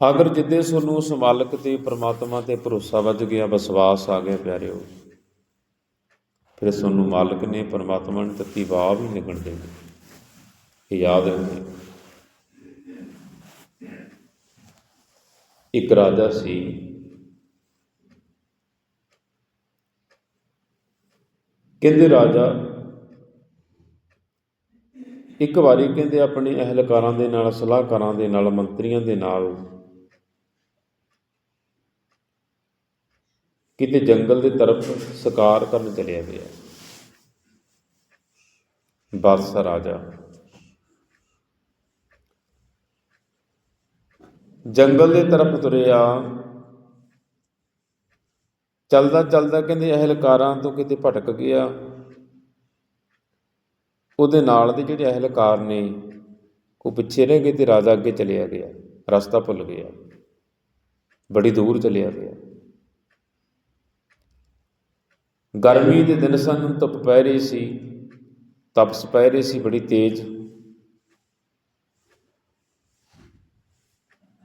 ਅਗਰ ਜਿੱਦੇ ਤੁਹਾਨੂੰ ਉਸ ਮਾਲਕ ਤੇ, ਪ੍ਰਮਾਤਮਾ ਤੇ ਭਰੋਸਾ ਵੱਜ ਗਿਆ, ਵਿਸ਼ਵਾਸ ਆ ਗਿਆ ਪਿਆਰਿਓ, ਫਿਰ ਤੁਹਾਨੂੰ ਮਾਲਕ ਨੇ, ਪ੍ਰਮਾਤਮਾ ਨੇ ਤੱਤੀ ਵਾਹ ਵੀ ਨਹੀਂ ਲੱਗਣ ਦੇਣੀ ਇਹ ਯਾਦ ਰੱਖੇ। ਇੱਕ ਰਾਜਾ ਸੀ, ਕਹਿੰਦੇ ਰਾਜਾ, ਇੱਕ ਵਾਰੀ ਕਹਿੰਦੇ ਆਪਣੇ ਅਹਿਲਕਾਰਾਂ ਦੇ ਨਾਲ, ਸਲਾਹਕਾਰਾਂ ਦੇ ਨਾਲ, ਮੰਤਰੀਆਂ ਦੇ ਨਾਲ ਕਿਤੇ ਜੰਗਲ ਦੇ ਤਰਫ ਸ਼ਿਕਾਰ ਕਰਨ ਚਲਿਆ ਗਿਆ। ਬਾਦਸ਼ਾਹ ਰਾਜਾ। ਜੰਗਲ ਦੇ ਤਰਫ ਤੁਰਿਆ। ਚਲਦਾ ਚਲਦਾ ਕਹਿੰਦੇ ਅਹਿਲਕਾਰਾਂ ਤੋਂ ਕਿਤੇ ਭਟਕ ਗਿਆ। ਉਹਦੇ ਨਾਲ ਦੇ ਜਿਹੜੇ ਅਹਿਲਕਾਰ ਨੇ, ਉਹ ਪਿੱਛੇ ਰਹਿ ਗਏ ਤੇ ਰਾਜਾ ਅੱਗੇ ਚਲਿਆ ਗਿਆ। ਰਸਤਾ ਭੁੱਲ ਗਿਆ। ਬੜੀ ਦੂਰ ਚਲਿਆ ਗਿਆ। ਗਰਮੀ ਦੇ ਦਿਨ ਸਨ ਧੁੱਪ ਪੈ ਰਹੀ ਸੀ, ਤਪਸ ਪੈ ਰਹੀ ਸੀ ਬੜੀ ਤੇਜ਼।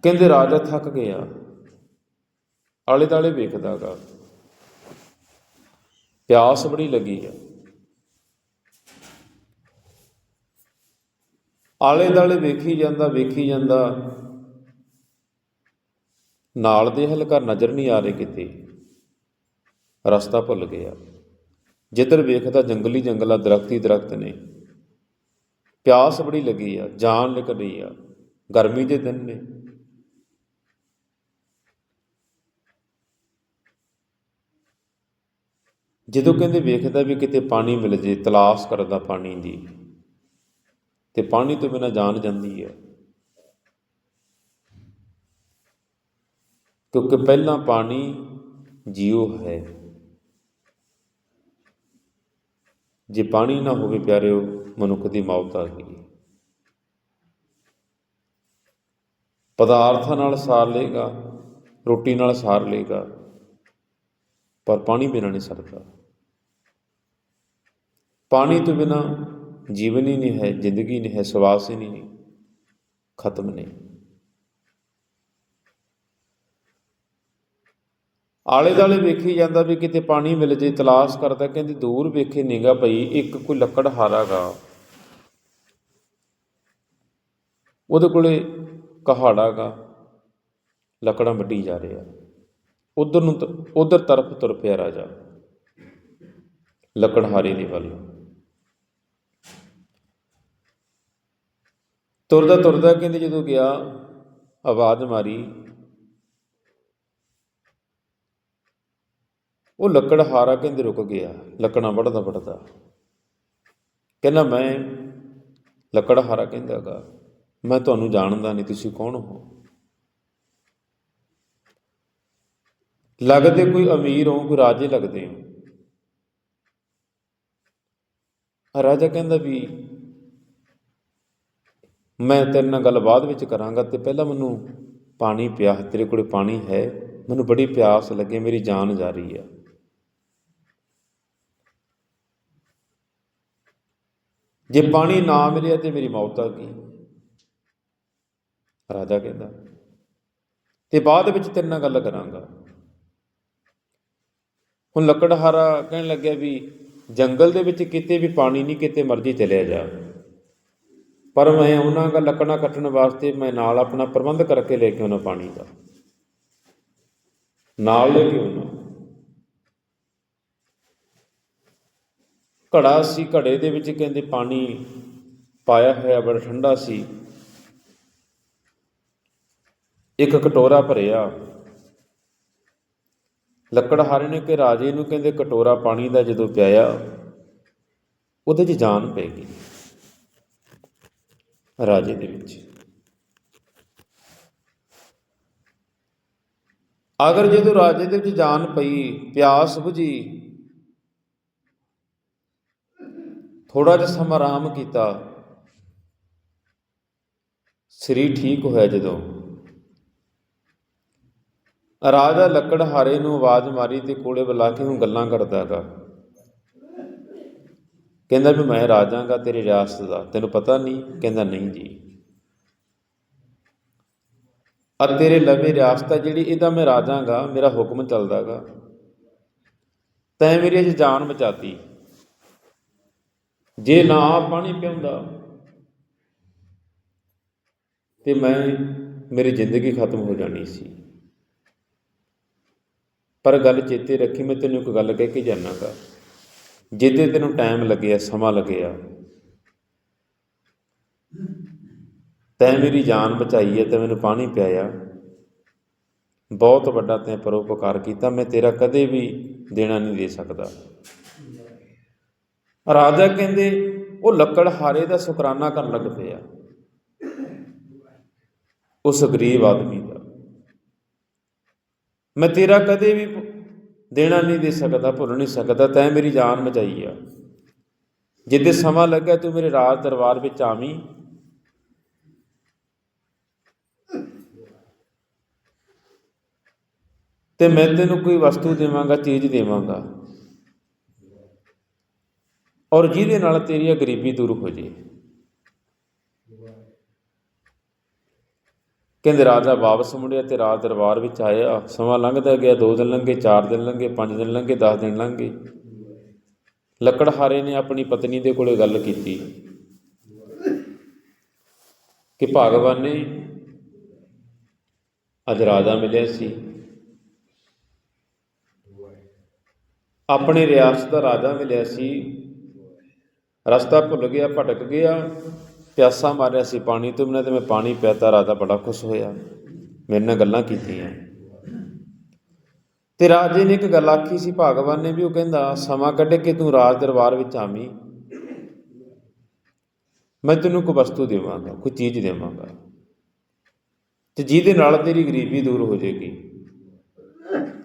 ਕਹਿੰਦੇ ਰਾਜਾ ਥੱਕ ਗਿਆ ਆਲੇ ਦਾਲੇ ਵੇਖਦਾਗਾ। ਪਿਆਸ ਬੜੀ ਲੱਗੀ ਆ। ਆਲੇ ਦਾਲੇ ਵੇਖੀ ਜਾਂਦਾ ਵੇਖੀ ਜਾਂਦਾ, ਨਾਲ ਦੇ ਹਲਕਾ ਨਜ਼ਰ ਨਹੀਂ ਆ ਰਹੇ ਕਿਤੇ। ਰਸਤਾ ਭੁੱਲ ਗਿਆ ਜਿੱਧਰ ਵੇਖਦਾ ਜੰਗਲੀ ਜੰਗਲਾ ਦਰਖਤੀ ਦਰਖਤ ਨੇ। ਪਿਆਸ ਬੜੀ ਲੱਗੀ ਆ, ਜਾਨ ਨਿਕਲ ਰਹੀ ਆ। ਗਰਮੀ ਦੇ ਦਿਨ ਨੇ। ਜਦੋਂ ਕਹਿੰਦੇ ਵੇਖਦਾ ਵੀ ਕਿਤੇ ਪਾਣੀ ਮਿਲ ਜੇ, ਤਲਾਸ਼ ਕਰਦਾ ਪਾਣੀ ਦੀ, ਤੇ ਪਾਣੀ ਤੋਂ ਬਿਨਾ ਜਾਨ ਜਾਂਦੀ ਹੈ ਕਿਉਂਕਿ ਪਹਿਲਾਂ ਪਾਣੀ ਜੀਉ ਹੈ। ਜੇ ਪਾਣੀ ਨਾ ਹੋਵੇ ਪਿਆਰਿਓ, ਮਨੁੱਖ ਦੀ ਮੌਤ ਆ ਗਈ ਪਦਾਰਥਾਂ ਨਾਲ ਸਾਰ ਲੇਗਾ ਰੋਟੀ ਨਾਲ ਸਾਰ ਲੇਗਾ ਪਰ ਪਾਣੀ ਬਿਨਾਂ ਨਹੀਂ ਸਰਦਾ। ਪਾਣੀ ਤੋਂ ਬਿਨਾਂ ਜੀਵਨ ਹੀ ਨਹੀਂ ਹੈ, ਜ਼ਿੰਦਗੀ ਨਹੀਂ ਹੈ, ਸਵਾਸ ਹੀ ਨਹੀਂ, ਖਤਮ ਨਹੀਂ। ਆਲੇ ਦਾਲੇ ਵੇਖੀ ਜਾਂਦਾ ਵੀ ਕਿਤੇ ਪਾਣੀ ਮਿਲ ਜੇ, ਤਲਾਸ਼ ਕਰਦਾ, ਕਹਿੰਦੇ ਦੂਰ ਵੇਖੇ ਨਿਗਾ ਭਈ ਇੱਕ ਕੋਈ ਲੱਕੜ ਹਾਰਾਗਾ ਉਹਦੇ ਕੋਲੇ ਕਹਾੜਾਗਾ ਲੱਕੜਾਂ ਵੱਢੀ ਜਾ ਰਿਹਾ ਉਧਰ ਨੂੰ ਉਧਰ ਤਰਫ ਤੁਰ ਪਿਆ ਰਾਜਾ ਲੱਕੜਹਾਰੇ ਦੇ ਵੱਲ ਤੁਰਦਾ ਤੁਰਦਾ ਕਹਿੰਦੇ ਜਦੋਂ ਗਿਆ, ਆਵਾਜ਼ ਮਾਰੀ ਉਹ ਲੱਕੜਹਾਰਾ ਕਹਿੰਦੇ ਰੁਕ ਗਿਆ, ਲੱਕੜਾਂ ਵੱਢਦਾ ਵੱਢਦਾ। ਕਹਿੰਦਾ, ਮੈਂ ਲੱਕੜਹਾਰਾ ਕਹਿੰਦਾਗਾ ਮੈਂ ਤੁਹਾਨੂੰ ਜਾਣਦਾ ਨਹੀਂ, ਤੁਸੀਂ ਕੌਣ ਹੋ? ਲੱਗਦੇ ਕੋਈ ਅਮੀਰ ਹੋ, ਕੋਈ ਰਾਜੇ ਲੱਗਦੇ ਹੋ। ਰਾਜਾ ਕਹਿੰਦਾ ਵੀ, ਮੈਂ ਤੇਰੇ ਨਾਲ ਗੱਲ ਬਾਅਦ ਵਿੱਚ ਕਰਾਂਗਾ, ਤੇ ਪਹਿਲਾਂ ਮੈਨੂੰ ਪਾਣੀ ਪਿਆ, ਤੇਰੇ ਕੋਲੇ ਪਾਣੀ ਹੈ, ਮੈਨੂੰ ਬੜੀ ਪਿਆਸ ਲੱਗੇ, ਮੇਰੀ ਜਾਨ ਜਾ ਰਹੀ ਹੈ ਜੇ ਪਾਣੀ ਨਾ ਮਿਲਿਆ ਤੇ ਮੇਰੀ ਮੌਤ ਆ ਗਈ। ਰਾਜਾ ਕਹਿੰਦਾ, ਤੇ ਬਾਅਦ ਵਿੱਚ ਤੇਰੇ ਨਾਲ ਗੱਲ ਕਰਾਂਗਾ। ਹੁਣ ਲੱਕੜਹਾਰਾ ਕਹਿਣ ਲੱਗਿਆ ਵੀ ਜੰਗਲ ਦੇ ਵਿੱਚ ਕਿਤੇ ਵੀ ਪਾਣੀ ਨਹੀਂ, ਕਿਤੇ ਮਰਜ਼ੀ ਚਲਿਆ ਜਾ। ਪਰ ਮੈਂ ਉਹਨਾਂ ਦਾ ਲੱਕੜਾਂ ਕੱਟਣ ਵਾਸਤੇ ਮੈਂ ਨਾਲ ਆਪਣਾ ਪ੍ਰਬੰਧ ਕਰਕੇ ਲੈ ਕੇ ਆਉਣਾ ਪਾਣੀ ਦਾ। ਨਾਲ ਲੈ ਕੇ ਆਉਣਾ ਘੜਾ ਸੀ, ਘੜੇ ਦੇ ਵਿੱਚ ਕਹਿੰਦੇ ਪਾਣੀ ਪਾਇਆ ਹੋਇਆ ਬੜਾ ਠੰਡਾ ਸੀ। ਇੱਕ ਕਟੋਰਾ ਭਰਿਆ। ਲੱਕੜਹਾਰੇ ਨੇ ਕਿ ਰਾਜੇ ਨੂੰ ਕਹਿੰਦੇ ਕਟੋਰਾ ਪਾਣੀ ਦਾ ਜਦੋਂ ਪਿਆਇਆ, ਉਹਦੇ 'ਚ ਜਾਨ ਪੈ ਗਈ ਰਾਜੇ ਦੇ ਵਿੱਚ। ਅਗਰ ਜਦੋਂ ਰਾਜੇ ਦੇ ਵਿੱਚ ਜਾਨ ਪਈ, ਪਿਆਸ ਬੁਝੀ ਥੋੜਾ ਜਿਹਾ ਸਮਾਂ ਆਰਾਮ ਕੀਤਾ। ਸਰੀਰ ਠੀਕ ਹੋਇਆ ਜਦੋਂ। ਰਾਜਾ ਲੱਕੜਹਾਰੇ ਨੂੰ ਆਵਾਜ਼ ਮਾਰੀ ਤੇ ਕੋਲੇ ਬੁਲਾ ਕੇ ਉਹ ਗੱਲਾਂ ਕਰਦਾਗਾ ਕਹਿੰਦਾ ਵੀ ਮੈਂ ਰਾਜਾਂਗਾ ਤੇਰੀ ਰਿਆਸਤ ਦਾ। ਤੈਨੂੰ ਪਤਾ ਨਹੀਂ? ਕਹਿੰਦਾ ਨਹੀਂ ਜੀ। ਆ ਤੇਰੇ ਲਵੇ ਰਿਆਸਤ ਹੈ ਜਿਹੜੀ, ਇਹਦਾ ਮੈਂ ਰਾਜਾਂਗਾ ਮੇਰਾ ਹੁਕਮ ਚੱਲਦਾਗਾ ਤੈਂ ਮੇਰੀ ਅੱਜ ਜਾਨ ਬਚਾਤੀ। ਜੇ ਨਾ ਆਪ ਪਾਣੀ ਪਿਉਂਦਾ ਤੇ ਮੈਂ, ਮੇਰੀ ਜ਼ਿੰਦਗੀ ਖਤਮ ਹੋ ਜਾਣੀ ਸੀ। ਪਰ ਗੱਲ ਚੇਤੇ ਰੱਖੀ, ਮੈਂ ਤੈਨੂੰ ਇੱਕ ਗੱਲ ਕਹਿ ਕੇ ਜਾਣਾਗਾ ਜਿੱਦੇ ਤੈਨੂੰ ਟਾਈਮ ਲੱਗਿਆ, ਸਮਾਂ ਲੱਗਿਆ, ਤੈ ਮੇਰੀ ਜਾਨ ਬਚਾਈ ਹੈ, ਤੇ ਮੈਨੂੰ ਪਾਣੀ ਪਿਆਇਆ। ਬਹੁਤ ਵੱਡਾ ਤੈਂ ਪਰੋਪਕਾਰ ਕੀਤਾ, ਮੈਂ ਤੇਰਾ ਕਦੇ ਵੀ ਦੇਣਾ ਨਹੀਂ ਦੇ ਸਕਦਾ। ਰਾਜਾ ਕਹਿੰਦੇ, ਉਹ ਲੱਕੜ ਹਾਰੇ ਦਾ ਸ਼ੁਕਰਾਨਾ ਕਰਨ ਲੱਗ ਪਿਆ ਉਸ ਗਰੀਬ ਆਦਮੀ ਦਾ। ਮੈਂ ਤੇਰਾ ਕਦੇ ਵੀ ਦੇਣਾ ਨਹੀਂ ਦੇ ਸਕਦਾ, ਭੁੱਲ ਨਹੀਂ ਸਕਦਾ, ਤੈਂ ਮੇਰੀ ਜਾਨ ਬਚਾਈ ਆ। ਜਿੱਦੇ ਸਮਾਂ ਲੱਗਾ ਤੂੰ ਮੇਰੇ ਰਾਜ ਦਰਬਾਰ ਵਿੱਚ ਆਵੀਂ। ਤੇ ਮੈਂ ਤੈਨੂੰ ਕੋਈ ਵਸਤੂ ਦੇਵਾਂਗਾ, ਚੀਜ਼ ਦੇਵਾਂਗਾ। ਔਰ ਜਿਹਦੇ ਨਾਲ ਤੇਰੀ ਗਰੀਬੀ ਦੂਰ ਹੋ ਜੇ ਕਹਿੰਦੇ ਰਾਜਾ ਵਾਪਸ ਮੁੜਿਆ ਤੇ ਰਾਜ ਦਰਬਾਰ ਵਿੱਚ ਆਇਆ। ਸਮਾਂ ਲੰਘਦਾ ਗਿਆ 2 ਦਿਨ ਲੰਘੇ 4 ਦਿਨ ਲੰਘੇ 5 ਦਿਨ ਲੰਘੇ 10 ਦਿਨ ਲੰਘੇ। ਲੱਕੜਹਾਰੇ ਨੇ ਆਪਣੀ ਪਤਨੀ ਦੇ ਕੋਲੇ ਗੱਲ ਕੀਤੀ ਕਿ ਭਗਵਾਨ ਨੇ ਅੱਜ ਰਾਜਾ ਮਿਲਿਆ ਸੀ। ਆਪਣੇ ਰਿਆਸਤ ਦਾ ਰਾਜਾ ਮਿਲਿਆ ਸੀ। ਰਸਤਾ ਭੁੱਲ ਗਿਆ, ਭਟਕ ਗਿਆ, ਪਿਆਸਾ ਮਾਰਿਆ ਸੀ ਪਾਣੀ ਤੋਂ ਬਿਨਾਂ ਤੇ ਮੈਂ ਪਾਣੀ ਪਿਆਤਾ ਰਾਜਾ ਬੜਾ ਖੁਸ਼ ਹੋਇਆ। ਮੇਰੇ ਨਾਲ ਗੱਲਾਂ ਕੀਤੀਆਂ। ਤੇ ਰਾਜੇ ਨੇ ਇੱਕ ਗੱਲ ਆਖੀ ਸੀ, ਭਗਵਾਨ ਨੇ ਵੀ ਉਹ ਕਹਿੰਦਾ, ਸਮਾਂ ਕੱਢ ਕੇ ਤੂੰ ਰਾਜ ਦਰਬਾਰ ਵਿੱਚ ਆਵੀਂ। ਮੈਂ ਤੈਨੂੰ ਕੋਈ ਵਸਤੂ ਦੇਵਾਂਗਾ, ਕੋਈ ਚੀਜ਼ ਦੇਵਾਂਗਾ। ਤੇ ਜਿਹਦੇ ਨਾਲ ਤੇਰੀ ਗਰੀਬੀ ਦੂਰ ਹੋ ਜਾਏਗੀ।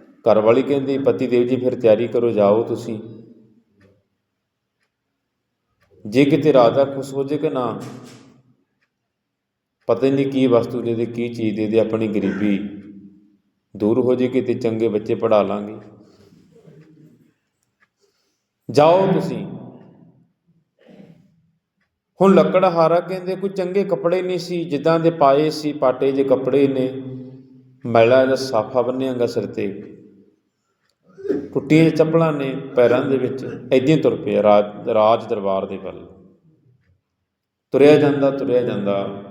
ਘਰ ਵਾਲੀ ਕਹਿੰਦੀ, ਪਤੀ ਦੇਵ ਜੀ, ਫਿਰ ਤਿਆਰੀ ਕਰੋ, ਜਾਓ ਤੁਸੀਂ। ਜੇ ਕਿਤੇ ਰਾਜਾ ਖੁਸ਼ ਹੋ ਜੇ ਕਿ ਨਾ, ਪਤਾ ਹੀ ਨਹੀਂ ਕੀ ਵਸਤੂ ਦੇ ਦੇ, ਕੀ ਚੀਜ਼ ਦੇ ਦੇ, ਆਪਣੀ ਗਰੀਬੀ ਦੂਰ ਹੋ ਜੇ ਕਿਤੇ ਚੰਗੇ ਬੱਚੇ ਪੜਾ ਲਾਂਗੇ। ਜਾਓ ਤੁਸੀਂ। ਹੁਣ ਲੱਕੜਹਾਰਾ ਕਹਿੰਦੇ, ਕੋਈ ਚੰਗੇ ਕੱਪੜੇ ਨਹੀਂ ਸੀ, ਜਿੱਦਾਂ ਦੇ ਪਾਏ ਸੀ, ਪਾਟੇ ਜੇ ਕੱਪੜੇ ਨੇ, ਮੈਲਾ ਜਿਹਾ ਸਾਫਾ ਬੰਨਿਆਗਾ ਸਿਰ ਤੇ। ਟੁੱਟੀਆਂ ਚੱਪਲਾਂ ਨੇ ਪੈਰਾਂ ਦੇ ਵਿੱਚ ਐਦਾਂ ਤੁਰ ਪਿਆ ਰਾਜ ਰਾਜ ਦਰਬਾਰ ਦੇ ਵੱਲ। ਤੁਰਿਆ ਜਾਂਦਾ ਤੁਰਿਆ ਜਾਂਦਾ।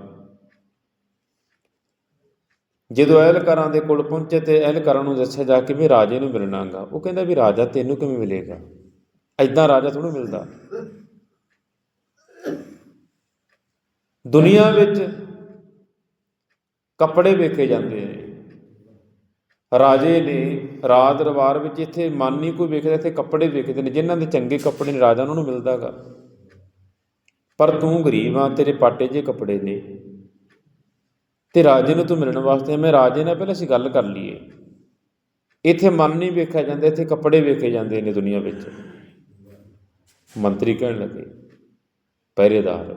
ਜਦੋਂ ਅਹਿਲਕਾਰਾਂ ਦੇ ਕੋਲ ਪਹੁੰਚੇ ਤੇ ਅਹਿਲਕਾਰਾਂ ਨੂੰ ਦੱਸਿਆ ਜਾ ਕੇ ਵੀ ਰਾਜੇ ਨੂੰ ਮਿਲਣਾਗਾ ਉਹ ਕਹਿੰਦਾ ਵੀ ਰਾਜਾ, ਤੈਨੂੰ ਕਿਵੇਂ ਮਿਲੇਗਾ? ਐਦਾਂ ਰਾਜਾ ਥੋੜ੍ਹਾ ਮਿਲਦਾ। ਦੁਨੀਆ ਵਿੱਚ ਕੱਪੜੇ ਵੇਖੇ ਜਾਂਦੇ ਨੇ ਰਾਜੇ ਨੇ ਰਾਜ ਦਰਬਾਰ ਵਿੱਚ ਇੱਥੇ ਮਨ ਨਹੀਂ ਕੋਈ ਵੇਖਦਾ, ਇੱਥੇ ਕੱਪੜੇ ਵੇਖਦੇ ਨੇ, ਜਿਨ੍ਹਾਂ ਦੇ ਚੰਗੇ ਕੱਪੜੇ ਨੇ ਰਾਜਾ ਉਹਨਾਂ ਨੂੰ ਮਿਲਦਾਗਾ। ਪਰ ਤੂੰ ਗਰੀਬ ਆ ਤੇਰੇ ਪਾਟੇ ਜੇ ਕੱਪੜੇ ਨੇ। ਤੇ ਰਾਜੇ ਨੂੰ ਤੂੰ ਮਿਲਣ ਵਾਸਤੇ ਮੈਂ ਰਾਜੇ ਨਾਲ ਪਹਿਲਾਂ ਅਸੀਂ ਗੱਲ ਕਰ ਲਈਏ। ਇੱਥੇ ਮਨ ਨਹੀਂ ਵੇਖਿਆ ਜਾਂਦਾ, ਇੱਥੇ ਕੱਪੜੇ ਵੇਖੇ ਜਾਂਦੇ ਨੇ ਦੁਨੀਆ ਵਿੱਚ। ਮੰਤਰੀ ਕਹਿਣ ਲੱਗੇ, ਪਹਿਰੇਦਾਰ।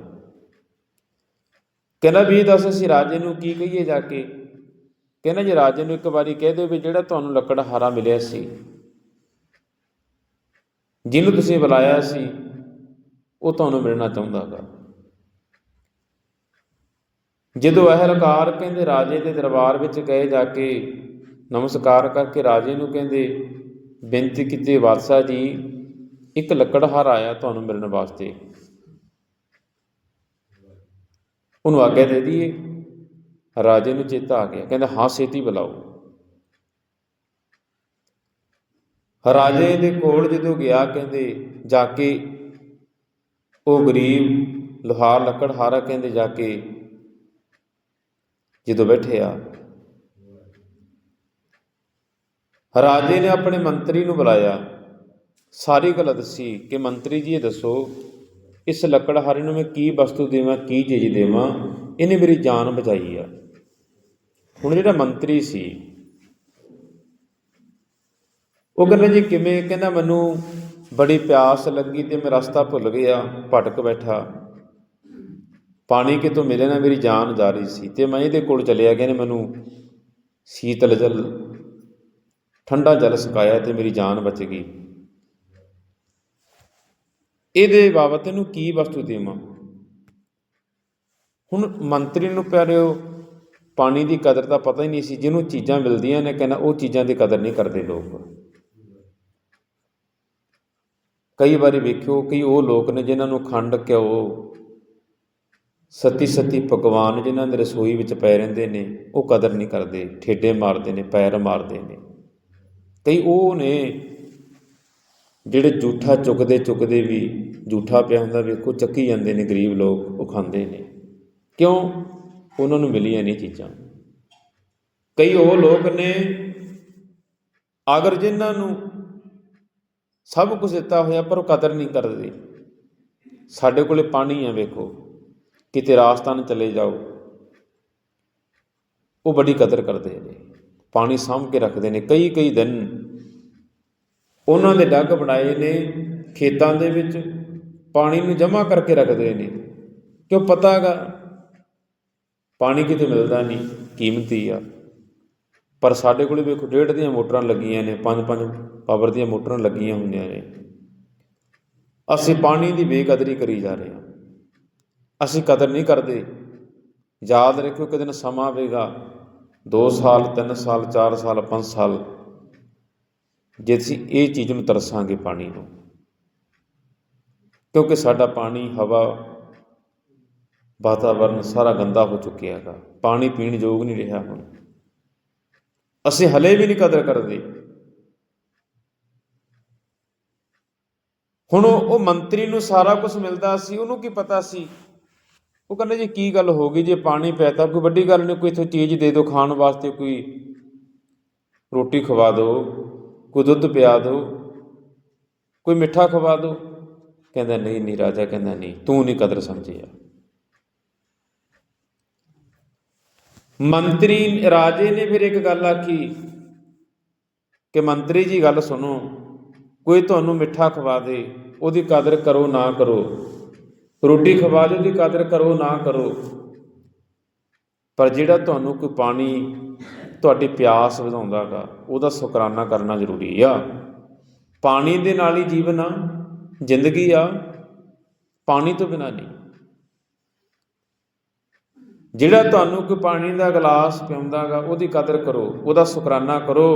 ਕਹਿੰਦਾ ਵੀ ਦੱਸ ਅਸੀਂ ਰਾਜੇ ਨੂੰ ਕੀ ਕਹੀਏ ਜਾ ਕੇ? ਕਹਿੰਦਾ ਜੀ ਰਾਜੇ ਨੂੰ ਇੱਕ ਵਾਰੀ ਕਹਿ ਦਿਓ ਵੀ ਜਿਹੜਾ ਤੁਹਾਨੂੰ ਲੱਕੜਹਾਰਾ ਮਿਲਿਆ ਸੀ, ਜਿਹਨੂੰ ਤੁਸੀਂ ਬੁਲਾਇਆ ਸੀ, ਉਹ ਤੁਹਾਨੂੰ ਮਿਲਣਾ ਚਾਹੁੰਦਾ ਚਾਹੁੰਦਾਗਾ ਜਦੋਂ ਅਹਿਲਕਾਰ ਕਹਿੰਦੇ ਰਾਜੇ ਦੇ ਦਰਬਾਰ ਵਿੱਚ ਗਏ ਜਾ ਕੇ ਨਮਸਕਾਰ ਕਰਕੇ ਰਾਜੇ ਨੂੰ ਕਹਿੰਦੇ, ਬੇਨਤੀ ਕੀਤੀ, ਬਾਦਸ਼ਾਹ ਜੀ, ਇੱਕ ਲੱਕੜਹਾਰਾ ਆਇਆ ਤੁਹਾਨੂੰ ਮਿਲਣ ਵਾਸਤੇ। ਉਹਨੂੰ ਆਗਿਆ ਦੇ ਦਈਏ। ਰਾਜੇ ਨੂੰ ਚੇਤਾ ਆ ਗਿਆ। ਕਹਿੰਦਾ, ਹਾਂ, ਛੇਤੀ ਬੁਲਾਓ। ਰਾਜੇ ਦੇ ਕੋਲ ਜਦੋਂ ਗਿਆ, ਕਹਿੰਦੇ, ਜਾ ਕੇ ਉਹ ਗਰੀਬ ਲੋਹਾਰ ਲੱਕੜਹਾਰਾ ਕਹਿੰਦੇ, ਜਾ ਕੇ ਜਦੋਂ ਬੈਠਿਆ, ਰਾਜੇ ਨੇ ਆਪਣੇ ਮੰਤਰੀ ਨੂੰ ਬੁਲਾਇਆ। ਸਾਰੀ ਗੱਲ ਦੱਸੀ ਕਿ ਮੰਤਰੀ ਜੀ, ਇਹ ਦੱਸੋ, ਇਸ ਲੱਕੜਹਾਰੇ ਨੂੰ ਮੈਂ ਕੀ ਵਸਤੂ ਦੇਵਾਂ, ਕੀ ਚੀਜ਼ ਦੇਵਾਂ? ਇਹਨੇ ਮੇਰੀ ਜਾਨ ਬਚਾਈ ਆ। ਹੁਣ ਜਿਹੜਾ ਮੰਤਰੀ ਸੀ, ਉਹ ਕਹਿੰਦਾ ਜੀ ਕਿਵੇਂ, ਕਹਿੰਦਾ ਮੈਨੂੰ ਬੜੀ ਪਿਆਸ ਲੱਗੀ ਤੇ ਮੈਂ ਰਸਤਾ ਭੁੱਲ ਗਿਆ, ਭਟਕ ਬੈਠਾ। ਪਾਣੀ ਕਿਤੋਂ ਮਿਲੇ ਨਾ, ਮੇਰੀ ਜਾਨ ਜਾ ਰਹੀ ਸੀ ਤੇ ਮੈਂ ਇਹਦੇ ਕੋਲ ਚਲਿਆ ਗਿਆ ਨੇ ਮੈਨੂੰ ਸ਼ੀਤਲ ਜਲ, ਠੰਡਾ ਜਲ ਸੁਕਾਇਆ ਤੇ ਮੇਰੀ ਜਾਨ ਬਚ ਗਈ। ਇਹਦੇ ਬਾਬਤ ਇਹਨੂੰ ਕੀ ਵਸਤੂ ਦੇਵਾਂ? ਹੁਣ ਮੰਤਰੀ ਨੂੰ ਪਿਆਰਿਓ ਪਾਣੀ ਦੀ ਕਦਰ ਤਾਂ ਪਤਾ ਹੀ ਨਹੀਂ ਸੀ, ਜਿਹਨੂੰ ਚੀਜ਼ਾਂ ਮਿਲਦੀਆਂ ਨੇ ਕਹਿੰਦਾ ਉਹ ਚੀਜ਼ਾਂ ਦੀ ਕਦਰ ਨਹੀਂ ਕਰਦੇ ਲੋਕ। ਕਈ ਵਾਰੀ ਵੇਖਿਓ ਕਈ ਉਹ ਲੋਕ ਨੇ ਜਿਨ੍ਹਾਂ ਨੂੰ ਖੰਡ ਘਿਓ, ਸਤੀ ਸਤੀ ਪਕਵਾਨ ਜਿਨ੍ਹਾਂ ਦੇ ਰਸੋਈ ਵਿੱਚ ਪੈ ਰਹਿੰਦੇ ਨੇ, ਉਹ ਕਦਰ ਨਹੀਂ ਕਰਦੇ, ਠੇਡੇ ਮਾਰਦੇ ਨੇ, ਪੈਰ ਮਾਰਦੇ ਨੇ। ਕਈ ਉਹ ਨੇ ਜਿਹੜੇ ਝੂਠਾ ਚੁੱਕਦੇ ਚੁੱਕਦੇ ਵੀ ਝੂਠਾ ਪਿਆ ਹੁੰਦਾ ਵੇਖੋ, ਚੱਕੀ ਜਾਂਦੇ ਨੇ ਗਰੀਬ ਲੋਕ, ਉਹ ਖਾਂਦੇ ਨੇ। ਕਿਉਂ? ਉਹਨਾਂ ਨੂੰ ਮਿਲੀਆਂ ਨਹੀਂ ਚੀਜ਼ਾਂ। ਕਈ ਉਹ ਲੋਕ ਨੇ ਅਗਰ ਜਿਨ੍ਹਾਂ ਨੂੰ ਸਭ ਕੁਝ ਦਿੱਤਾ ਹੋਇਆ ਪਰ ਉਹ ਕਦਰ ਨਹੀਂ ਕਰਦੇ। ਸਾਡੇ ਕੋਲੇ ਪਾਣੀ ਆ ਵੇਖੋ, ਕਿਤੇ ਰਾਜਸਥਾਨ ਚਲੇ ਜਾਓ। ਉਹ ਬੜੀ ਕਦਰ ਕਰਦੇ ਨੇ। ਪਾਣੀ ਸਾਂਭ ਕੇ ਰੱਖਦੇ ਨੇ। ਕਈ ਕਈ ਦਿਨ ਉਹਨਾਂ ਦੇ ਡੱਗ ਬਣਾਏ ਨੇ ਖੇਤਾਂ ਦੇ ਵਿੱਚ, ਪਾਣੀ ਨੂੰ ਜਮ੍ਹਾਂ ਕਰਕੇ ਰੱਖਦੇ ਨੇ। ਕਿਉਂ ਪਤਾ ਹੈਗਾ? ਪਾਣੀ ਕਿਤੇ ਮਿਲਦਾ ਨਹੀਂ, ਕੀਮਤੀ ਆ। ਪਰ ਸਾਡੇ ਕੋਲੇ ਵੇਖੋ, ਡੇਢ ਦੀਆਂ ਮੋਟਰਾਂ ਲੱਗੀਆਂ ਨੇ, ਪੰਜ ਪੰਜ ਪਾਵਰ ਦੀਆਂ ਮੋਟਰਾਂ ਲੱਗੀਆਂ ਹੁੰਦੀਆਂ ਨੇ। ਅਸੀਂ ਪਾਣੀ ਦੀ ਬੇਕਦਰੀ ਕਰੀ ਜਾ ਰਹੇ ਹਾਂ। ਅਸੀਂ ਕਦਰ ਨਹੀਂ ਕਰਦੇ। ਯਾਦ ਰੱਖਿਓ ਕਿ ਦਿਨ ਸਮਾਂ ਆਵੇਗਾ 2 ਸਾਲ 3 ਸਾਲ 4 ਸਾਲ 5 ਸਾਲ, ਜੇ ਅਸੀਂ ਇਹ ਚੀਜ਼ ਨੂੰ ਤਰਸਾਂਗੇ ਪਾਣੀ ਨੂੰ। ਕਿਉਂਕਿ ਸਾਡਾ ਪਾਣੀ, ਹਵਾ ਵਾਤਾਵਰਨ ਸਾਰਾ ਗੰਦਾ ਹੋ ਚੁੱਕਿਆ ਹੈਗਾ। ਪਾਣੀ ਪੀਣ ਯੋਗ ਨਹੀਂ ਰਿਹਾ ਹੁਣ। ਅਸੀਂ ਹਲੇ ਵੀ ਨਹੀਂ ਕਦਰ ਕਰਦੇ। ਹੁਣ ਉਹ ਮੰਤਰੀ ਨੂੰ ਸਾਰਾ ਕੁਝ ਮਿਲਦਾ ਸੀ, ਉਹਨੂੰ ਕੀ ਪਤਾ ਸੀ? ਉਹ ਕਹਿੰਦੇ ਜੀ, ਕੀ ਗੱਲ ਹੋ ਗਈ? ਜੇ ਪਾਣੀ ਪਿਆਤਾ, ਕੋਈ ਵੱਡੀ ਗੱਲ ਨਹੀਂ, ਕੋਈ ਇਥੋਂ ਚੀਜ਼ ਦੇ ਦਿਓ, ਖਾਣ ਵਾਸਤੇ ਕੋਈ ਰੋਟੀ ਖਵਾ ਦਿਓ, ਕੋਈ ਦੁੱਧ ਪਿਆ ਦਿਓ, ਕੋਈ ਮਿੱਠਾ ਖਵਾ ਦਿਓ। ਕਹਿੰਦਾ, ਨਹੀਂ ਨਹੀਂ ਰਾਜਾ, ਕਹਿੰਦਾ, ਨਹੀਂ, ਤੂੰ ਨਹੀਂ ਕਦਰ ਸਮਝਿਆ। ਮੰਤਰੀ ਰਾਜੇ ਨੇ ਫਿਰ ਇੱਕ ਗੱਲ ਆਖੀ ਕਿ ਮੰਤਰੀ ਜੀ ਗੱਲ ਸੁਣੋ, ਕੋਈ ਤੁਹਾਨੂੰ ਮਿੱਠਾ ਖਵਾ ਦੇ, ਉਹਦੀ ਕਦਰ ਕਰੋ ਨਾ ਕਰੋ। ਰੋਟੀ ਖਵਾ ਦੇ ਉਹਦੀ ਕਦਰ ਕਰੋ ਨਾ ਕਰੋ। ਪਰ ਜਿਹੜਾ ਤੁਹਾਨੂੰ ਕੋਈ ਪਾਣੀ, ਤੁਹਾਡੀ ਪਿਆਸ ਵਧਾਉਂਦਾਗਾ, ਉਹਦਾ ਸ਼ੁਕਰਾਨਾ ਕਰਨਾ ਜ਼ਰੂਰੀ ਆ। ਪਾਣੀ ਦੇ ਨਾਲ ਹੀ ਜੀਵਨ ਆ, ਜ਼ਿੰਦਗੀ ਆ, ਪਾਣੀ ਤੋਂ ਬਿਨਾ ਨਹੀਂ। ਜਿਹੜਾ ਤੁਹਾਨੂੰ ਕੋਈ ਪਾਣੀ ਦਾ ਗਲਾਸ ਪਿਉਂਦਾਗਾ, ਉਹਦੀ ਕਦਰ ਕਰੋ, ਉਹਦਾ ਸ਼ੁਕਰਾਨਾ ਕਰੋ।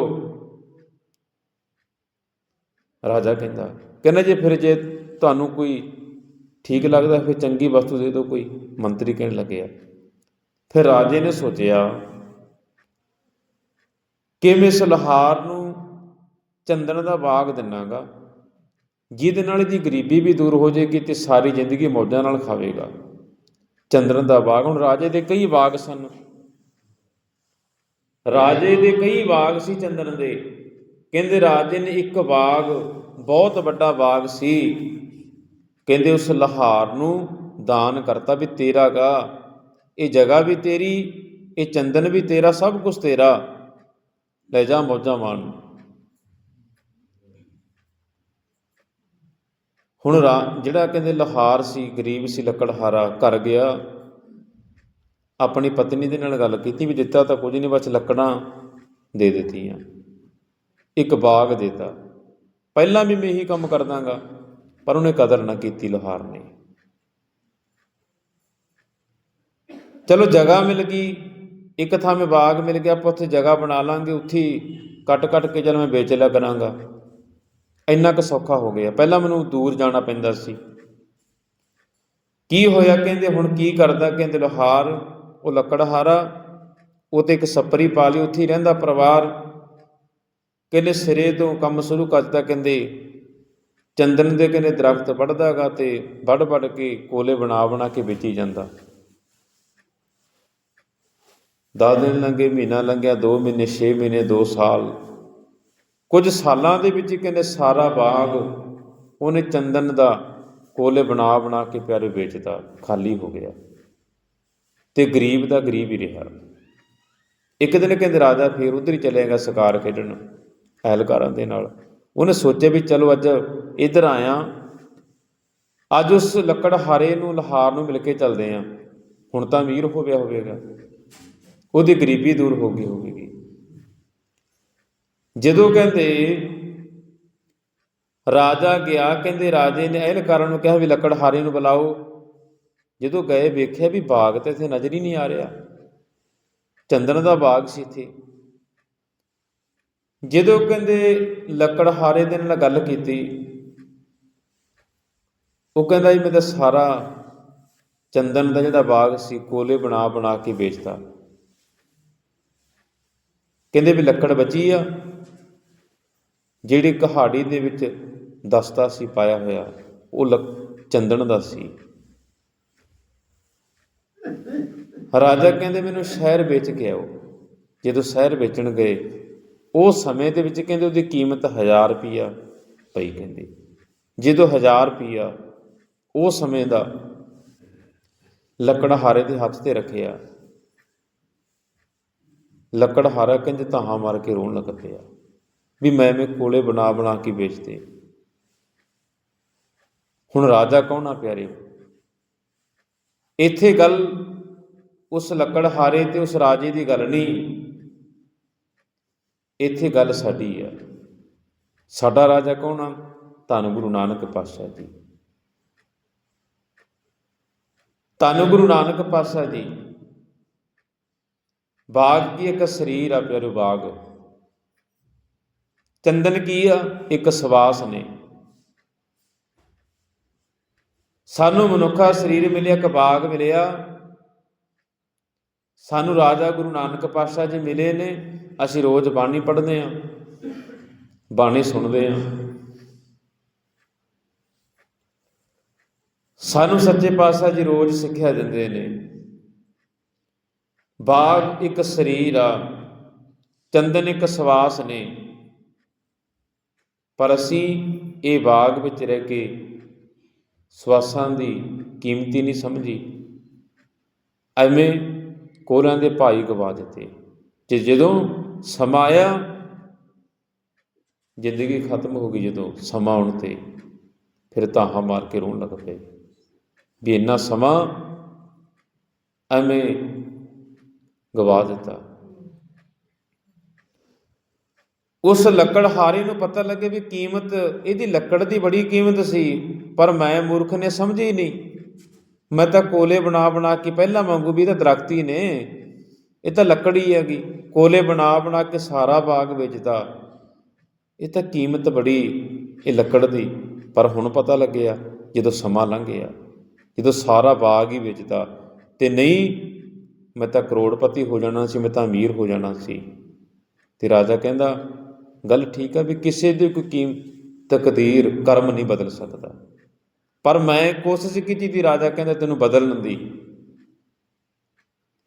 ਰਾਜਾ ਕਹਿੰਦਾ ਕਹਿੰਦਾ ਜੇ ਫਿਰ ਜੇ ਤੁਹਾਨੂੰ ਕੋਈ ਠੀਕ ਲੱਗਦਾ, ਫਿਰ ਚੰਗੀ ਵਸਤੂ ਦੇ ਦਿਓ, ਕੋਈ ਮੰਤਰੀ ਕਹਿਣ ਲੱਗਿਆ। ਫਿਰ ਰਾਜੇ ਨੇ ਸੋਚਿਆ ਕਿ ਮੈਂ ਇਸ ਲਹਾਰ ਨੂੰ ਚੰਦਨ ਦਾ ਬਾਗ ਦਿਨਾਗਾ, ਜਿਹਦੇ ਨਾਲ ਇਹਦੀ ਗਰੀਬੀ ਵੀ ਦੂਰ ਹੋ ਜਾਏਗੀ ਤੇ ਸਾਰੀ ਜ਼ਿੰਦਗੀ ਮੌਜਾਂ ਨਾਲ ਖਾਵੇਗਾ। ਚੰਦਰਨ ਦਾ ਬਾਗ। ਹੁਣ ਰਾਜੇ ਦੇ ਕਈ ਬਾਗ ਸਨ। ਰਾਜੇ ਦੇ ਕਈ ਬਾਗ ਸੀ ਚੰਦਰਨ ਦੇ। ਕਹਿੰਦੇ ਰਾਜੇ ਨੇ ਇੱਕ ਬਾਗ, ਬਹੁਤ ਵੱਡਾ ਬਾਗ ਸੀ। ਕਹਿੰਦੇ ਉਸ ਲਹਾਰ ਨੂੰ ਦਾਨ ਕਰਤਾ ਵੀ ਤੇਰਾ ਗਾ। ਇਹ ਜਗ੍ਹਾ ਵੀ ਤੇਰੀ, ਇਹ ਚੰਦਨ ਵੀ ਤੇਰਾ, ਸਭ ਕੁਝ ਤੇਰਾ। ਲੈ ਜਾ ਮੌਜਾਂ ਮਾਣ। ਹੁਣ ਰਾ- ਜਿਹੜਾ ਕਹਿੰਦੇ ਲਹਾਰ ਸੀ, ਗਰੀਬ ਸੀ, ਲੱਕੜਹਾਰਾ, ਘਰ ਗਿਆ, ਆਪਣੀ ਪਤਨੀ ਦੇ ਨਾਲ ਗੱਲ ਕੀਤੀ ਵੀ ਦਿੱਤਾ ਤਾਂ ਕੁਝ ਨਹੀਂ, ਬਸ ਲੱਕੜਾਂ ਦੇ ਦਿੱਤੀਆਂ। ਇੱਕ ਬਾਗ ਦਿੱਤਾ। ਪਹਿਲਾਂ ਵੀ ਮੈਂ ਇਹੀ ਕੰਮ ਕਰਦਾਗਾ, ਪਰ ਉਹਨੇ ਕਦਰ ਨਾ ਕੀਤੀ ਲੋਹਾਰ ਨੇ। ਚਲੋ ਜਗ੍ਹਾ ਮਿਲ ਗਈ, ਇੱਕ ਥਾਂ ਮੇ ਬਾਗ ਮਿਲ ਗਿਆ, ਆਪਾਂ ਉੱਥੇ ਜਗ੍ਹਾ ਬਣਾ ਲਾਂਗੇ, ਉੱਥੇ ਕੱਟ ਕੱਟ ਕੇ ਚਲ ਮੈਂ ਵੇਚ ਲਿਆ ਕਰਾਂਗਾ। ਇੰਨਾ ਕੁ ਸੌਖਾ ਹੋ ਗਿਆ। ਪਹਿਲਾਂ ਮੈਨੂੰ ਦੂਰ ਜਾਣਾ ਪੈਂਦਾ ਸੀ। ਕੀ ਹੋਇਆ ਕਹਿੰਦੇ, ਹੁਣ ਕੀ ਕਰਦਾ ਕਹਿੰਦੇ, ਲੋਹਾਰ, ਉਹ ਲੱਕੜਹਾਰਾ, ਉਹ ਤੇ ਇੱਕ ਸੱਪਰੀ ਪਾ ਲਈ, ਉੱਥੇ ਰਹਿੰਦਾ ਪਰਿਵਾਰ। ਕਹਿੰਦੇ ਸਿਰੇ ਤੋਂ ਕੰਮ ਸ਼ੁਰੂ ਕਰਦਾ ਕਹਿੰਦੇ, ਚੰਦਨ ਦੇ ਕਹਿੰਦੇ ਦਰਖਤ ਵੱਢਦਾਗਾ ਤੇ ਵੱਢ ਵੱਢ ਕੇ ਕੋਲੇ ਬਣਾ ਬਣਾ ਕੇ ਵੇਚੀ ਜਾਂਦਾ। ਦਸ ਦਿਨ ਲੰਘੇ, ਮਹੀਨਾ ਲੰਘਿਆ 2 ਮਹੀਨੇ 6 ਮਹੀਨੇ 2 ਸਾਲ। ਕੁਝ ਸਾਲਾਂ ਦੇ ਵਿੱਚ ਹੀ ਕਹਿੰਦੇ ਸਾਰਾ ਬਾਗ ਉਹਨੇ ਚੰਦਨ ਦਾ ਕੋਲੇ ਬਣਾ ਬਣਾ ਕੇ ਪਿਆਰੇ ਵੇਚਦਾ ਖਾਲੀ ਹੋ ਗਿਆ। ਤੇ ਗਰੀਬ ਦਾ ਗਰੀਬ ਹੀ ਰਿਹਾ। ਇੱਕ ਦਿਨ ਕਹਿੰਦੇ ਰਾਜਾ ਫੇਰ ਉਧਰ ਹੀ ਚਲੇਗਾ ਸ਼ਿਕਾਰ ਖੇਡਣ ਐਲਕਾਰਾਂ ਦੇ ਨਾਲ। ਉਹਨੇ ਸੋਚਿਆ ਵੀ ਚਲੋ ਅੱਜ ਇੱਧਰ ਆਇਆ ਅੱਜ ਉਸ ਲੱਕੜ ਹਾਰੇ ਨੂੰ, ਲਹਾਰ ਨੂੰ ਮਿਲ ਕੇ ਚੱਲਦੇ ਆ ਹੁਣ ਤਾਂ ਅਮੀਰ ਹੋ ਗਿਆ ਹੋਵੇਗਾ। ਉਹਦੀ ਗਰੀਬੀ ਦੂਰ ਹੋ ਗਈ ਹੋਵੇਗੀ। ਜਦੋਂ ਕਹਿੰਦੇ, ਰਾਜਾ ਗਿਆ, ਕਹਿੰਦੇ ਰਾਜੇ ਨੇ ਐਲਕਾਰਾਂ ਨੂੰ ਕਿਹਾ ਵੀ ਲੱਕੜਹਾਰੇ ਨੂੰ ਬੁਲਾਓ। ਜਦੋਂ ਗਏ ਵੇਖਿਆ ਵੀ ਬਾਗ ਤੇ ਇੱਥੇ ਨਜ਼ਰ ਹੀ ਨਹੀਂ ਆ ਰਿਹਾ। ਚੰਦਨ ਦਾ ਬਾਗ ਸੀ ਇੱਥੇ। ਜਦੋਂ ਕਹਿੰਦੇ ਲੱਕੜਹਾਰੇ ਦੇ ਨਾਲ ਗੱਲ ਕੀਤੀ, ਉਹ ਕਹਿੰਦਾ ਜੀ ਮੈਂ ਤਾਂ ਸਾਰਾ ਚੰਦਨ ਦਾ ਜਿਹੜਾ ਬਾਗ ਸੀ, ਕੋਲੇ ਬਣਾ ਬਣਾ ਕੇ ਵੇਚਦਾ ਕਹਿੰਦੇ ਵੀ ਲੱਕੜ ਬਚੀ ਆ। ਜਿਹੜੀ ਕਹਾੜੀ ਦੇ ਵਿੱਚ ਦਸਤਾ ਸੀ, ਪਾਇਆ ਹੋਇਆ, ਉਹ ਲੱਕ- ਚੰਦਨ ਦਾ ਸੀ। ਰਾਜਾ ਕਹਿੰਦੇ, ਮੈਨੂੰ ਸ਼ਹਿਰ ਵੇਚ ਕੇ ਆਓ। ਜਦੋਂ ਸ਼ਹਿਰ ਵੇਚਣ ਗਏ, ਉਹ ਸਮੇਂ ਦੇ ਵਿੱਚ ਕਹਿੰਦੇ, ਉਹਦੀ ਕੀਮਤ 1000 ਰੁਪਿਆ ਪਈ, ਕਹਿੰਦੇ। ਜਦੋਂ 1000 ਰੁਪਿਆ ਉਹ ਸਮੇਂ ਦਾ ਲੱਕੜਹਾਰੇ ਦੇ ਹੱਥ ਤੇ ਰੱਖਿਆ। ਲੱਕੜਹਾਰਾ ਕਹਿੰਦੇ ਤਾਹਾਂ ਮਾਰ ਕੇ ਰੋਣ ਲੱਗ ਪਿਆ। ਵੀ ਮੈਂ ਮੈਂ ਕੋਲੇ ਬਣਾ ਬਣਾ ਕੇ ਵੇਚਦੇ ਹੁਣ ਰਾਜਾ ਕੌਣ ਆ ਪਿਆਰੇ? ਇੱਥੇ ਗੱਲ ਉਸ ਲੱਕੜਹਾਰੇ ਤੇ ਉਸ ਰਾਜੇ ਦੀ ਗੱਲ ਨਹੀਂ। ਇੱਥੇ ਗੱਲ ਸਾਡੀ ਆ। ਸਾਡਾ ਰਾਜਾ ਕੌਣ ਆ? ਧੰਨ ਗੁਰੂ ਨਾਨਕ ਪਾਤਸ਼ਾਹ ਜੀ। ਧੰਨ ਗੁਰੂ ਨਾਨਕ ਪਾਤਸ਼ਾਹ ਜੀ। ਬਾਗ ਕੀ ਇੱਕ ਸਰੀਰ ਆ ਪਿਆਰੇ ਬਾਗ? ਚੰਦਨ ਕੀ ਆ? ਇੱਕ ਸਵਾਸ ਨੇ। ਸਾਨੂੰ ਮਨੁੱਖਾ ਸਰੀਰ ਮਿਲਿਆ, ਇੱਕ ਬਾਗ ਮਿਲਿਆ। ਸਾਨੂੰ ਰਾਜਾ ਗੁਰੂ ਨਾਨਕ ਪਾਤਸ਼ਾਹ ਜੀ ਮਿਲੇ ਨੇ। ਅਸੀਂ ਰੋਜ਼ ਬਾਣੀ ਪੜ੍ਹਦੇ ਆਂ ਬਾਣੀ ਸੁਣਦੇ ਆਂ ਸਾਨੂੰ ਸੱਚੇ ਪਾਤਸ਼ਾਹ ਜੀ ਰੋਜ਼ ਸਿੱਖਿਆ ਦਿੰਦੇ ਨੇ। ਬਾਗ ਇੱਕ ਸਰੀਰ ਆ, ਚੰਦਨ ਇੱਕ ਸਵਾਸ ਨੇ। ਪਰ ਅਸੀਂ ਇਹ ਬਾਗ ਵਿੱਚ ਰਹਿ ਕੇ ਸਵਾਸਾਂ ਦੀ ਕੀਮਤੀ ਨਹੀਂ ਸਮਝੀ। ਐਵੇਂ ਕੋਰਾਂ ਦੇ ਭਾਈ ਗਵਾ ਦਿੱਤੇ ਤੇ ਜਦੋਂ ਸਮਾਂ ਆਇਆ, ਜ਼ਿੰਦਗੀ ਖਤਮ ਹੋ ਗਈ ਜਦੋਂ ਸਮਾਂ ਆਉਣ ਤੇ ਫਿਰ ਤਾਹਾਂ ਮਾਰ ਕੇ ਰੋਣ ਲੱਗ ਪਏ ਵੀ ਇੰਨਾ ਸਮਾਂ ਐਵੇਂ ਗਵਾ ਦਿੱਤਾ। ਉਸ ਲੱਕੜਹਾਰੇ ਨੂੰ ਪਤਾ ਲੱਗੇ ਵੀ ਕੀਮਤ, ਇਹਦੀ ਲੱਕੜ ਦੀ ਬੜੀ ਕੀਮਤ ਸੀ, ਪਰ ਮੈਂ ਮੂਰਖ ਨੇ ਸਮਝੀ ਨਹੀਂ। ਮੈਂ ਤਾਂ ਕੋਲੇ ਬਣਾ ਬਣਾ ਕੇ ਪਹਿਲਾਂ ਮੰਗੂ ਵੀ ਇਹ ਤਾਂ ਦਰਖਤੀ ਨੇ। ਇਹ ਤਾਂ ਲੱਕੜ ਹੀ ਹੈਗੀ। ਕੋਲੇ ਬਣਾ ਬਣਾ ਕੇ ਸਾਰਾ ਬਾਗ ਵੇਚਦਾ। ਇਹ ਤਾਂ ਕੀਮਤ ਬੜੀ, ਇਹ ਲੱਕੜ ਦੀ। ਪਰ ਹੁਣ ਪਤਾ ਲੱਗਿਆ, ਜਦੋਂ ਸਮਾਂ ਲੰਘ ਗਿਆ ਜਦੋਂ ਸਾਰਾ ਬਾਗ ਹੀ ਵੇਚਦਾ, ਤੇ ਨਹੀਂ, ਮੈਂ ਤਾਂ ਕਰੋੜਪਤੀ ਹੋ ਜਾਣਾ ਸੀ, ਮੈਂ ਤਾਂ ਅਮੀਰ ਹੋ ਜਾਣਾ ਸੀ। ਤੇ ਰਾਜਾ ਕਹਿੰਦਾ ਗੱਲ ਠੀਕ ਆ ਵੀ ਕਿਸੇ ਦੀ ਕੋਈ ਕੀਮ, ਤਕਦੀਰ, ਕਰਮ ਨਹੀਂ ਬਦਲ ਸਕਦਾ। ਪਰ ਮੈਂ ਕੋਸ਼ਿਸ਼ ਕੀਤੀ ਤੀ ਰਾਜਾ ਕਹਿੰਦਾ ਤੈਨੂੰ ਬਦਲਣ ਦੀ।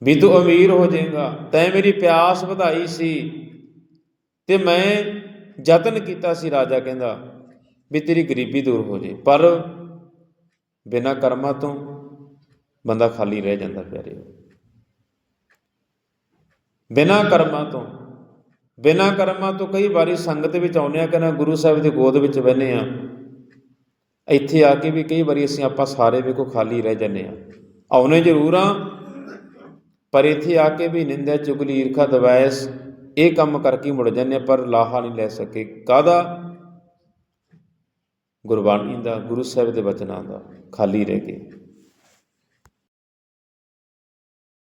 ਵੀ ਤੂੰ ਅਮੀਰ ਹੋ ਜਾਏਗਾ, ਤੈਂ ਮੇਰੀ ਪਿਆਸ ਵਧਾਈ ਸੀ। ਤੇ ਮੈਂ ਯਤਨ ਕੀਤਾ ਸੀ ਰਾਜਾ ਕਹਿੰਦਾ ਵੀ ਤੇਰੀ ਗਰੀਬੀ ਦੂਰ ਹੋ ਜੇ ਪਰ ਬਿਨਾਂ ਕਰਮਾਂ ਤੋਂ ਬੰਦਾ ਖਾਲੀ ਰਹਿ ਜਾਂਦਾ ਪਿਆਰੇ। ਬਿਨਾਂ ਕਰਮਾਂ ਤੋਂ ਬਿਨਾਂ ਕਰਮਾਂ ਤੋਂ ਕਈ ਵਾਰੀ ਸੰਗਤ ਵਿੱਚ ਆਉਂਦੇ ਆ ਕਹਿੰਦਾ ਗੁਰੂ ਸਾਹਿਬ ਦੀ ਗੋਦ ਵਿੱਚ ਬਹਿਨੇ ਆ ਇੱਥੇ ਆ ਕੇ ਵੀ ਕਈ ਵਾਰੀ ਅਸੀਂ ਆਪਾਂ ਸਾਰੇ ਵੇਖੋ ਖਾਲੀ ਰਹਿ ਜਾਂਦੇ ਆ ਆਉਨੇ ਜ਼ਰੂਰ ਆ ਪਰ ਇੱਥੇ ਆ ਕੇ ਵੀ ਨਿੰਦਿਆ ਚੁਗਲੀ, ਈਰਖਾ ਦਵੈਸ ਇਹ ਕੰਮ ਕਰਕੇ ਮੁੜ ਜਾਂਦੇ ਆ ਪਰ ਲਾਹਾ ਨਹੀਂ ਲੈ ਸਕੇ। ਕਾਦਾ ਗੁਰਬਾਣੀ ਦਾ, ਗੁਰੂ ਸਾਹਿਬ ਦੇ ਬਚਨਾਂ ਦਾ, ਖਾਲੀ ਰਹਿ ਗਏ